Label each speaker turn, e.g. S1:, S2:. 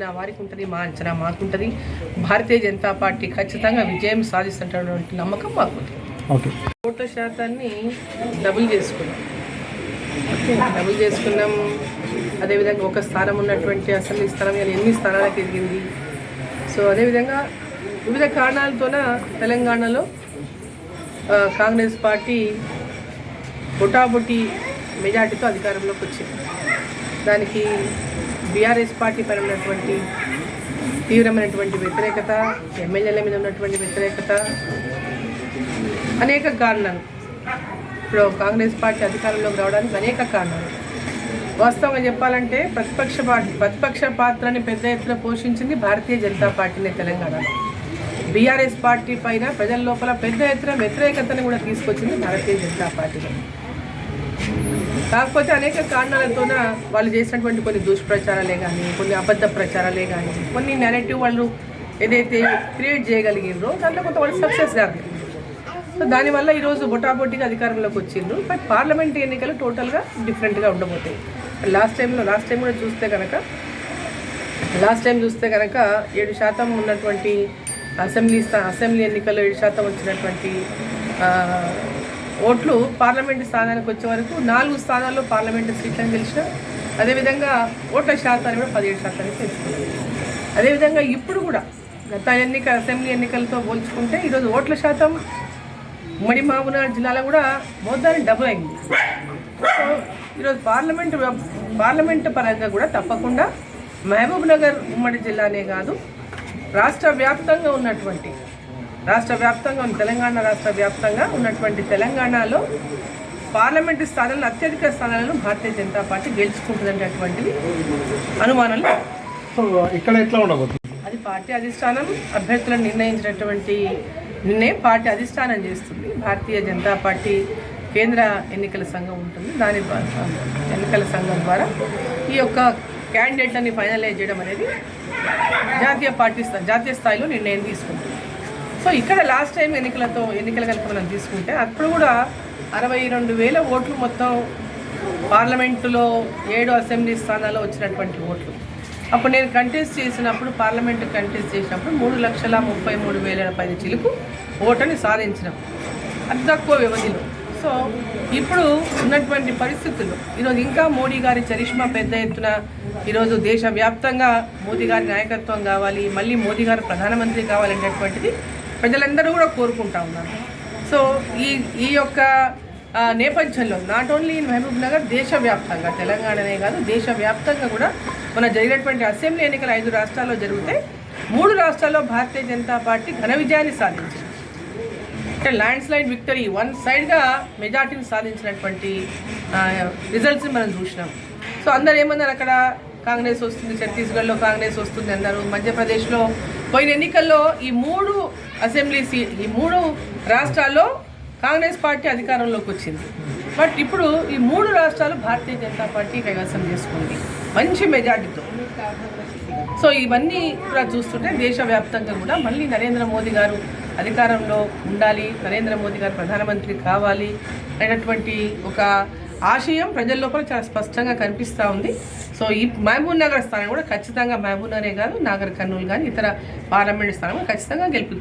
S1: అంచనా వారికి ఉంటుంది మా అంచనా మాకుంటుంది. భారతీయ జనతా పార్టీ ఖచ్చితంగా విజయం సాధిస్తున్నటువంటి నమ్మకం మాకుంటుంది
S2: ఓకే.
S1: ఓట్ల శాతాన్ని డబుల్ చేసుకున్నాం. ఓకే, డబుల్ చేసుకున్నాం. అదేవిధంగా ఒక స్థానం ఉన్నటువంటి అసెంబ్లీ స్థానం ఇలా ఎన్ని స్థానాలకు ఎదిగింది? సో అదేవిధంగా వివిధ కారణాలతోన తెలంగాణలో కాంగ్రెస్ పార్టీ బుటాబుటి మెజార్టీతో అధికారంలోకి వచ్చింది దానికి బీఆర్ఎస్ పార్టీ పైన ఉన్నటువంటి తీవ్రమైనటువంటి వ్యతిరేకత ఎమ్మెల్యేల మీద ఉన్నటువంటి వ్యతిరేకత అనేక కారణాలు. ఇప్పుడు కాంగ్రెస్ పార్టీ అధికారంలోకి రావడానికి అనేక కారణాలు. వాస్తవంగా చెప్పాలంటే ప్రతిపక్ష పార్టీ ప్రతిపక్ష పాత్రని పెద్ద ఎత్తున పోషించింది భారతీయ జనతా పార్టీనే తెలంగాణలో బీఆర్ఎస్ పార్టీ పైన ప్రజల లోపల పెద్ద ఎత్తున వ్యతిరేకతను కూడా తీసుకొచ్చింది భారతీయ జనతా పార్టీ. కాకపోతే అనేక కారణాలతోన వాళ్ళు చేసినటువంటి కొన్ని దుష్ప్రచారాలే కానీ కొన్ని అబద్ధ ప్రచారాలే కానీ కొన్ని నెరేటివ్ వాళ్ళు ఏదైతే క్రియేట్ చేయగలిగిండ్రో దాంట్లో కొంత వాళ్ళు సక్సెస్ కాదు సో దానివల్ల ఈరోజు బొటాబొట్టిగా అధికారంలోకి వచ్చిండ్రు. బట్ పార్లమెంట్ ఎన్నికలు టోటల్గా డిఫరెంట్గా ఉండబోతాయి. లాస్ట్ టైంలో లాస్ట్ టైం కూడా చూస్తే కనుక లాస్ట్ టైం చూస్తే కనుక ఏడు శాతం ఉన్నటువంటి అసెంబ్లీ అసెంబ్లీ ఎన్నికల్లో ఏడు శాతం వచ్చినటువంటి ఓట్లు పార్లమెంటు స్థానానికి వచ్చే వరకు నాలుగు స్థానాల్లో పార్లమెంటు సీట్లను గెలిచిన అదేవిధంగా ఓట్ల శాతాన్ని కూడా పదిహేడు శాతానికి పెంచుకున్నారు అదేవిధంగా ఇప్పుడు కూడా గత ఎన్నిక అసెంబ్లీ ఎన్నికలతో పోల్చుకుంటే ఈరోజు ఓట్ల శాతం ఉమ్మడి మహబూబ్నగర్ జిల్లాలో కూడా మోదాన్ని డబుల్ అయింది. సో ఈరోజు పార్లమెంట్ పార్లమెంట్ పరంగా కూడా తప్పకుండా మహబూబ్నగర్ ఉమ్మడి జిల్లానే కాదు రాష్ట్ర వ్యాప్తంగా ఉన్నటువంటి రాష్ట్ర వ్యాప్తంగా ఉన్న తెలంగాణ రాష్ట్ర వ్యాప్తంగా ఉన్నటువంటి తెలంగాణలో పార్లమెంటు స్థానాలను అత్యధిక స్థానాలను భారతీయ జనతా పార్టీ గెలుచుకుంటుందనేటువంటిది అనుమానాలు.
S2: ఇక్కడ ఎట్లా ఉండబోతుంది?
S1: అది పార్టీ అధిష్టానం అభ్యర్థులను నిర్ణయించినటువంటి నిర్ణయం పార్టీ అధిష్టానం చేస్తుంది. భారతీయ జనతా పార్టీ కేంద్ర ఎన్నికల సంఘం ఉంటుంది. దాని ద్వారా ఎన్నికల సంఘం ద్వారా ఈ యొక్క క్యాండిడేట్లని ఫైనలైజ్ చేయడం అనేది జాతీయ పార్టీ జాతీయ స్థాయిలో నిర్ణయం తీసుకుంటుంది. సో ఇక్కడ లాస్ట్ టైం ఎన్నికలతో ఎన్నికల కనుక మనం తీసుకుంటే అప్పుడు కూడా అరవై రెండు వేల ఓట్లు మొత్తం పార్లమెంటులో ఏడు అసెంబ్లీ స్థానాల్లో వచ్చినటువంటి ఓట్లు. అప్పుడు నేను కంటెస్ట్ చేసినప్పుడు పార్లమెంట్ కంటెస్ట్ చేసినప్పుడు మూడు లక్షల ముప్పై మూడు వేల పది చిలుకు ఓటుని సాధించినాం. అతి తక్కువ వ్యవధిలో. సో ఇప్పుడు ఉన్నటువంటి పరిస్థితులు. ఈరోజు ఇంకా మోడీ గారి చరిష్మా పెద్ద ఎత్తున ఈరోజు దేశవ్యాప్తంగా మోదీ గారి నాయకత్వం కావాలి మళ్ళీ మోదీ గారు ప్రధానమంత్రి కావాలనేటువంటిది ప్రజలందరూ కూడా కోరుకుంటా ఉన్నారు. సో ఈ ఈ యొక్క నేపథ్యంలో not only in Mahabubnagar దేశవ్యాప్తంగా తెలంగాణనే కాదు దేశవ్యాప్తంగా కూడా మన జరిగినటువంటి అసెంబ్లీ ఎన్నికలు ఐదు రాష్ట్రాల్లో జరిగితే మూడు రాష్ట్రాల్లో భారతీయ జనతా పార్టీ ఘన విజయాన్ని సాధించింది. అంటే ల్యాండ్ స్లైడ్ విక్టరీ వన్ సైడ్గా మెజార్టీని సాధించినటువంటి రిజల్ట్స్ని మనం చూసినాం. సో అందరు ఏమన్నారు అక్కడ? కాంగ్రెస్ వస్తుంది ఛత్తీస్గఢ్లో కాంగ్రెస్ వస్తుంది అన్నారు మధ్యప్రదేశ్లో పోయిన ఎన్నికల్లో ఈ మూడు అసెంబ్లీ సీట్ ఈ మూడు రాష్ట్రాల్లో కాంగ్రెస్ పార్టీ అధికారంలోకి వచ్చింది. బట్ ఇప్పుడు ఈ మూడు రాష్ట్రాలు భారతీయ జనతా పార్టీ కైవసం చేసుకుంది. మంచి మెజార్టీతో. సో ఇవన్నీ కూడా చూస్తుంటే దేశవ్యాప్తంగా కూడా మళ్ళీ నరేంద్ర మోదీ గారు అధికారంలో ఉండాలి. నరేంద్ర మోదీ గారు ప్రధానమంత్రి కావాలి అనేటటువంటి ఒక ఆశయం ప్రజల లోపల చాలా స్పష్టంగా కనిపిస్తూ ఉంది. సో ఈ మహబూబ్ నగర్ స్థానం కూడా ఖచ్చితంగా మహబూబ్ నగరే కాదు నాగర్ కర్నూలు కానీ ఇతర పార్లమెంట్ స్థానం కూడా ఖచ్చితంగా గెలుపు